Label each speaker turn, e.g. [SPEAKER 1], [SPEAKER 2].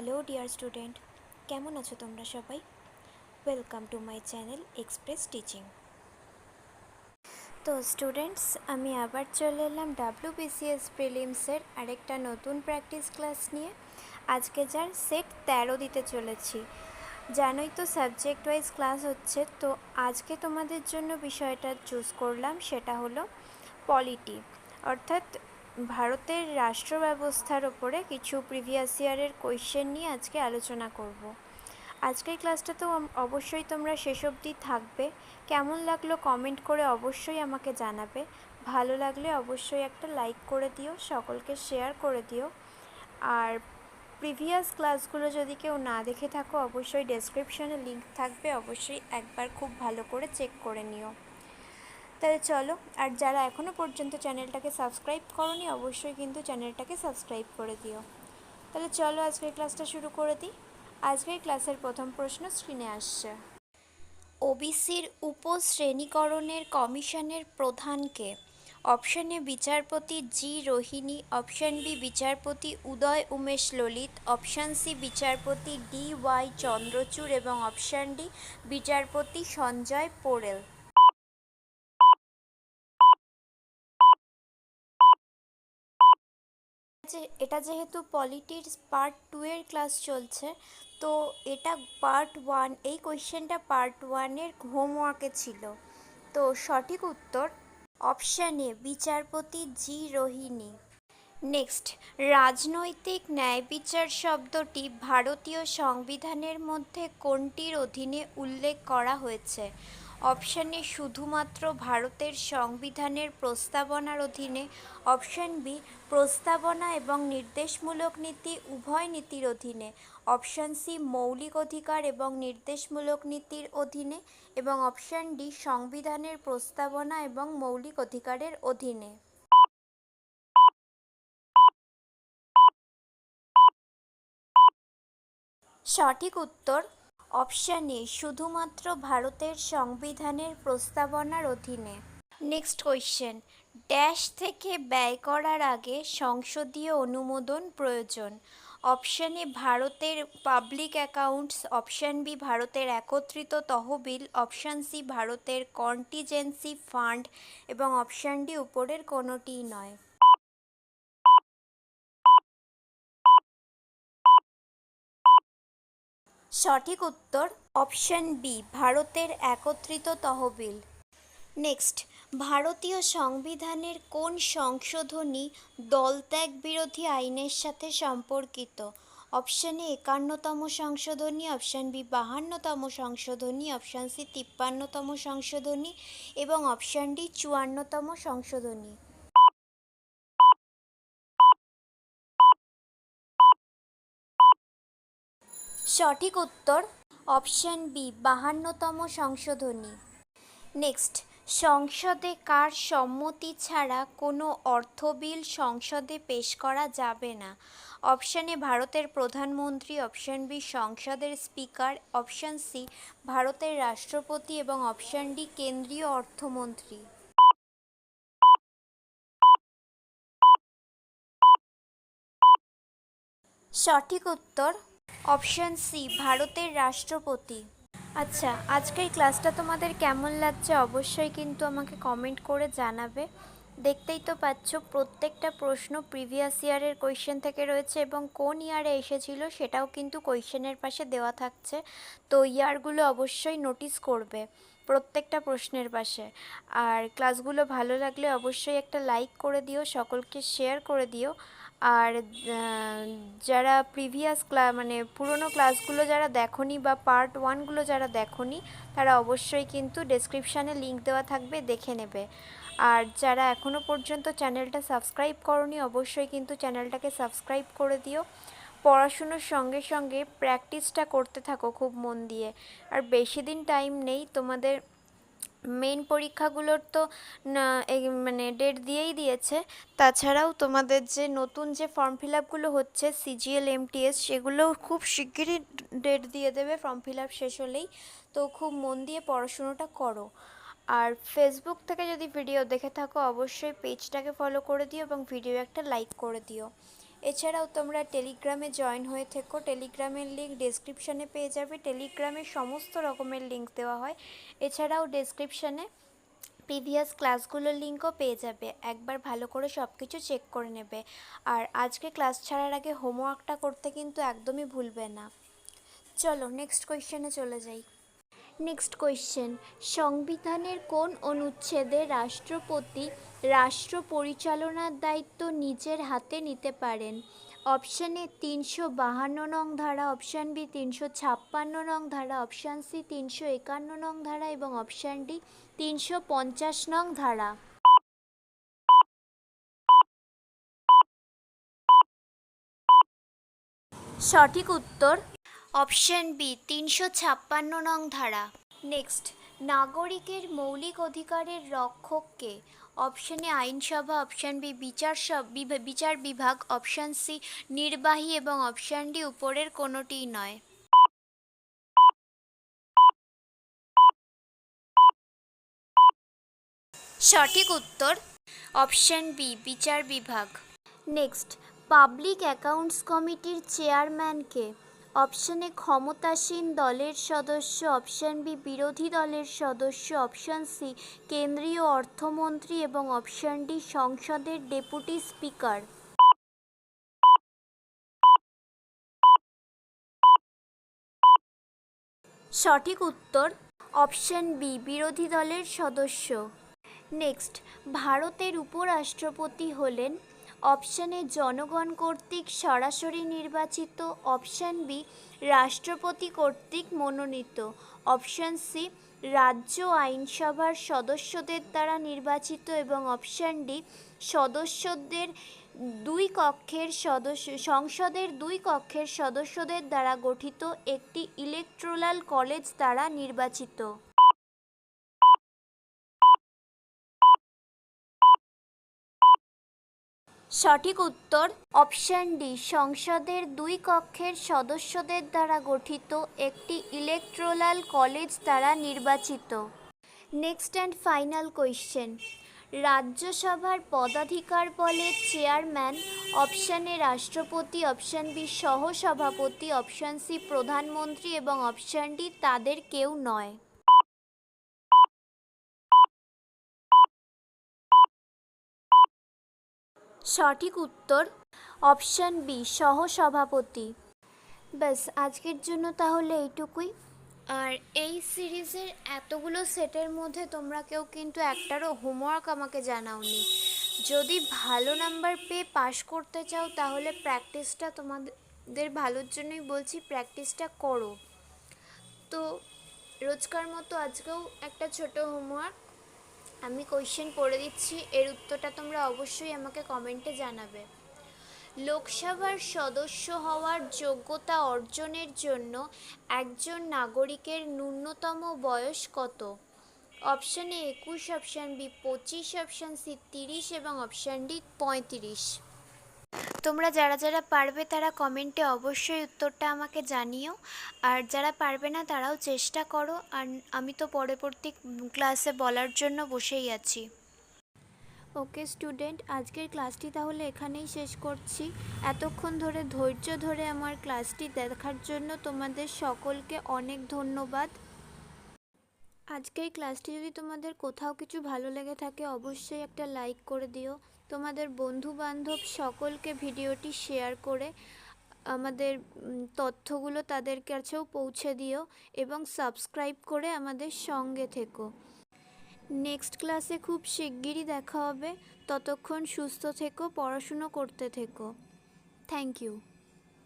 [SPEAKER 1] Hello dear student, কেমন আছো তোমরা সবাই? Welcome to my channel express teaching তো স্টুডেন্টস আমি আবার চলে এলাম ডাব্লিউ বিসিএস প্রিলিমসের আরেকটা নতুন প্র্যাকটিস ক্লাস নিয়ে। আজকে যার সেট তেরো দিতে চলেছি। জানোই তো সাবজেক্ট ওয়াইজ ক্লাস হচ্ছে, তো আজকে তোমাদের জন্য বিষয়টা চুজ করলাম, সেটা হলো পলিটি অর্থাৎ ভারতের রাষ্ট্র ব্যবস্থার ওপরে কিছু প্রিভিয়াস ইয়ারের কোয়েশ্চেন নিয়ে আজকে আলোচনা করব। আজকের ক্লাসটা তো অবশ্যই তোমরা শেষ অবধি থাকবে। কেমন লাগল কমেন্ট করে অবশ্যই আমাকে জানাবে। ভালো লাগলে অবশ্যই একটা লাইক করে দিও, সকলকে শেয়ার করে দিও। আর প্রিভিয়াস ক্লাসগুলো যদি কেউ না দেখে থাকো, অবশ্যই ডেসক্রিপশনে লিংক থাকবে। অবশ্যই একবার খুব ভালো করে চেক করে নিও। তাহলে চলো, আর যারা এখনও পর্যন্ত চ্যানেলটাকে সাবস্ক্রাইব করনি, অবশ্যই কিন্তু চ্যানেলটাকে সাবস্ক্রাইব করে দিও। তাহলে চলো আজকের ক্লাসটা শুরু করে দিই। আজকের ক্লাসের প্রথম প্রশ্ন স্ক্রিনে আসছে। ওবিসির উপশ্রেণীকরণের কমিশনের প্রধানকে অপশন এ বিচারপতি জি রোহিণী, অপশন বি বিচারপতি উদয় উমেশ ললিত, অপশন সি বিচারপতি ডি ওয়াই চন্দ্রচূড় এবং অপশন ডি বিচারপতি সঞ্জয় পোরেল যে, এটা যেহেতু পলিটির পার্ট টু এর ক্লাস চলছে, তো এটা পার্ট ওয়ান এই কোয়েশ্চেনটা পার্ট ওয়ানের হোমওয়ার্কে ছিল। তো সঠিক উত্তর অপশান এ বিচারপতি জি রোহিণী। নেক্সট রাজনৈতিক ন্যায় বিচার শব্দটি ভারতীয় সংবিধানের মধ্যে কোনটির অধীনে উল্লেখ করা হয়েছে? অপশানে শুধুমাত্র ভারতের সংবিধানের প্রস্তাবনার অধীনে। অপশান বি প্রস্তাবনা এবং নির্দেশমূলক নীতি, উভয় নীতির অধীনে। অপশান সি মৌলিক অধিকার এবং নির্দেশমূলক নীতির অধীনে এবং অপশান ডি সংবিধানের প্রস্তাবনা এবং মৌলিক অধিকারের অধীনে। সঠিক উত্তর অপশান এ শুধুমাত্র ভারতের সংবিধানের প্রস্তাবনার অধীনে। নেক্সট কোয়েশ্চেন ড্যাশ থেকে ব্যয় করার আগে সংসদীয় অনুমোদন প্রয়োজন। অপশান এ ভারতের পাবলিক অ্যাকাউন্টস অপশান বি ভারতের একত্রিত তহবিল অপশান সি ভারতের কন্টিজেন্সি ফান্ড এবং অপশান ডি উপরের কোনোটিই নয়। সঠিক উত্তর অপশন বি ভারতের একত্রিত তহবিল। নেক্সট ভারতীয় সংবিধানের কোন সংশোধনী দলত্যাগ বিরোধী আইনের সাথে সম্পর্কিত? অপশন একান্নতম সংশোধনী অপশন বি বাহান্নতম সংশোধনী অপশন সি তিপ্পান্নতম সংশোধনী এবং অপশন ডি চুয়ান্নতম সংশোধনী। সঠিক উত্তর, অপশন বি, বাহান্নতম সংশোধনী। নেক্সট, সংসদে কার সম্মতি ছাড়া কোনো অর্থ বিল সংসদে পেশ করা যাবে না? অপশানে ভারতের প্রধানমন্ত্রী, অপশন বি, সংসদের স্পিকার, অপশন সি, ভারতের রাষ্ট্রপতি এবং অপশন ডি, কেন্দ্রীয় অর্থমন্ত্রী। সঠিক উত্তর অপশন সি, ভারতের রাষ্ট্রপতি। আচ্ছা আজকের ক্লাসটা তোমাদের কেমন লাগছে অবশ্যই কিন্তু আমাকে কমেন্ট করে জানাবে। দেখতেই তো পাচ্ছ, প্রত্যেকটা প্রশ্ন প্রিভিয়াস ইয়ারের কোয়েশ্চেন থেকে রয়েছে এবং কোন ইয়ারে এসেছিল সেটাও কিন্তু কোয়েশ্চেনের পাশে দেওয়া থাকছে। তো ইয়ারগুলো অবশ্যই নোটিস করবে প্রত্যেকটা প্রশ্নের পাশে। আর ক্লাসগুলো ভালো লাগলে অবশ্যই একটা লাইক করে দিও, সকলকে শেয়ার করে দিও। আর যারা প্রিভিয়াস ক্লা মানে পুরনো ক্লাসগুলো যারা দেখোনি বা পার্ট ওয়ানগুলো যারা দেখোনি, তারা অবশ্যই কিন্তু ডেসক্রিপশানে লিঙ্ক দেওয়া থাকবে, দেখে নেবে। আর যারা এখনও পর্যন্ত চ্যানেলটা সাবস্ক্রাইব করনি, অবশ্যই কিন্তু চ্যানেলটাকে সাবস্ক্রাইব করে দিও। পড়াশুনোর সঙ্গে সঙ্গে প্র্যাকটিসটা করতে থাকো খুব মন দিয়ে। আর বেশি দিন টাইম নেই তোমাদের মেন পরীক্ষাগুলোর তো মানে ডেট দিয়েই দিয়েছে। তাছাড়াও তোমাদের যে নতুন যে ফর্ম ফিল আপগুলো হচ্ছে সিজিএল এমটিএস সেগুলো খুব শিগগিরই ডেট দিয়ে দেবে। ফর্ম ফিল আপ শেষ হলেই তো খুব মন দিয়ে পড়াশুনোটা করো। আর ফেসবুক থেকে যদি ভিডিও দেখে থাকো, অবশ্যই পেজটাকে ফলো করে দিও এবং ভিডিও একটা লাইক করে দিও। এছাড়াও তোমরা টেলিগ্রামে জয়েন হয়ে থেকো। টেলিগ্রামের লিঙ্ক ডেসক্রিপশানে পেয়ে যাবে। টেলিগ্রামে সমস্ত রকমের লিঙ্ক দেওয়া হয়। এছাড়াও ডেসক্রিপশানে প্রিভিয়াস ক্লাসগুলোর লিঙ্কও পেয়ে যাবে। একবার ভালো করে সব কিছু চেক করে নেবে। আর আজকে ক্লাস ছাড়ার আগে হোমওয়ার্কটা করতে কিন্তু একদমই ভুলবে না। চলো নেক্সট কোয়েশ্চেনে চলে যাই। নেক্সট কোয়েশ্চেন সংবিধানের কোন অনুচ্ছেদে রাষ্ট্রপতি রাষ্ট্র পরিচালনার দায়িত্ব নিজের হাতে নিতে পারেন। অপশান এ তিনশো বাহান্ন নং ধারা, অপশান বি তিনশো ছাপ্পান্ন নং ধারা, অপশান সি তিনশো একান্ন নং ধারা এবং অপশান ডি তিনশো পঞ্চাশ নং ধারা। সঠিক উত্তর অপশন বি তিনশো ছাপ্পান্ন নং ধারা। নেক্সট, নাগরিকের মৌলিক অধিকারের রক্ষককে অপশন এ আইনসভা অপশন বি বিচার বিচার বিভাগ, অপশন সি নির্বাহী এবং অপশন ডি উপরের কোনোটিই নয়। সঠিক উত্তর অপশন বি, বিচার বিভাগ। নেক্সট, পাবলিক অ্যাকাউন্টস কমিটির চেয়ারম্যানকে অপশন এ ক্ষমতাসীন দলের সদস্য, অপশন বি বিরোধী দলের সদস্য, অপশন সি কেন্দ্রীয় অর্থমন্ত্রী এবং অপশন ডি সংসদের ডেপুটি স্পিকার। সঠিক উত্তর, অপশন বি বিরোধী দলের সদস্য। নেক্সট, ভারতের উপরাষ্ট্রপতি হলেন অপশন জনগণ কর্তৃক সরাসরি নির্বাচিত অপশন বি, রাষ্ট্রপতি কর্তৃক মনোনীত। অপশন সি, রাজ্য আইনসভার সদস্যদের দ্বারা নির্বাচিত এবং অপশন ডি, সদস্যদের দুই কক্ষের সদস্য, সংসদের দুই কক্ষের সদস্যদের দ্বারা গঠিত একটি ইলেকট্রাল কলেজ দ্বারা নির্বাচিত। সঠিক উত্তর অপশন ডি, সংসদের দুই কক্ষের সদস্যদের দ্বারা গঠিত একটি ইলেকট্রোলাল কলেজ দ্বারা নির্বাচিত। নেক্সট অ্যান্ড ফাইনাল কোয়েশ্চেন রাজ্যসভার পদাধিকার বলে চেয়ারম্যান অপশানে রাষ্ট্রপতি অপশান বি সহসভাপতি অপশান সি প্রধানমন্ত্রী এবং অপশান ডি তাদের কেউ নয়। সঠিক উত্তর অপশান বি, সহসভাপতি। ব্যাস, আজকের জন্য তাহলে এইটুকুই। আর এই সিরিজের এতগুলো সেটের মধ্যে তোমরা কেউ কিন্তু একটারও হোমওয়ার্ক আমাকে জানাওনি। যদি ভালো নাম্বার পেয়ে পাশ করতে চাও, তাহলে প্র্যাকটিসটা তোমাদের ভালোর জন্যই বলছি প্র্যাকটিসটা করো। তো, রোজকার মতো আজকেও একটা ছোট হোমওয়ার্ক আমি কোয়েশ্চেন পড়ে দিচ্ছি। এর উত্তরটা তোমরা অবশ্যই আমাকে কমেন্টে জানাবে। লোকসভার সদস্য হওয়ার যোগ্যতা অর্জনের জন্য একজন নাগরিকের ন্যূনতম বয়স কত? অপশান এ একুশ অপশান বি পঁচিশ অপশান সি তিরিশ এবং অপশান ডি পঁয়ত্রিশ। তোমরা যারা যারা পারবে তারা কমেন্টে অবশ্যই উত্তরটা আমাকে জানিও। আর যারা পারবে না তারাও চেষ্টা করো। আর আমি তো পরবর্তী ক্লাসে বলার জন্য বসেই আছি। ওকে স্টুডেন্ট, আজকের ক্লাসটি তাহলে এখানেই শেষ করছি। এতক্ষণ ধরে, ধৈর্য ধরে আমার ক্লাসটি দেখার জন্য তোমাদের সকলকে অনেক ধন্যবাদ। আজকের ক্লাসটি যদি তোমাদের কোথাও কিছু ভালো লেগে থাকে, অবশ্যই একটা লাইক করে দিও। তোমাদের বন্ধু বান্ধব সকলকে ভিডিওটি শেয়ার করে আমাদের তথ্যগুলো তাদের কাছেও পৌঁছে দিও এবং সাবস্ক্রাইব করে আমাদের সঙ্গে থেকো। নেক্সট ক্লাসে খুব শিগগিরই দেখা হবে। ততক্ষণ সুস্থ থেকো, পড়াশুনো করতে থেকো। Thank you.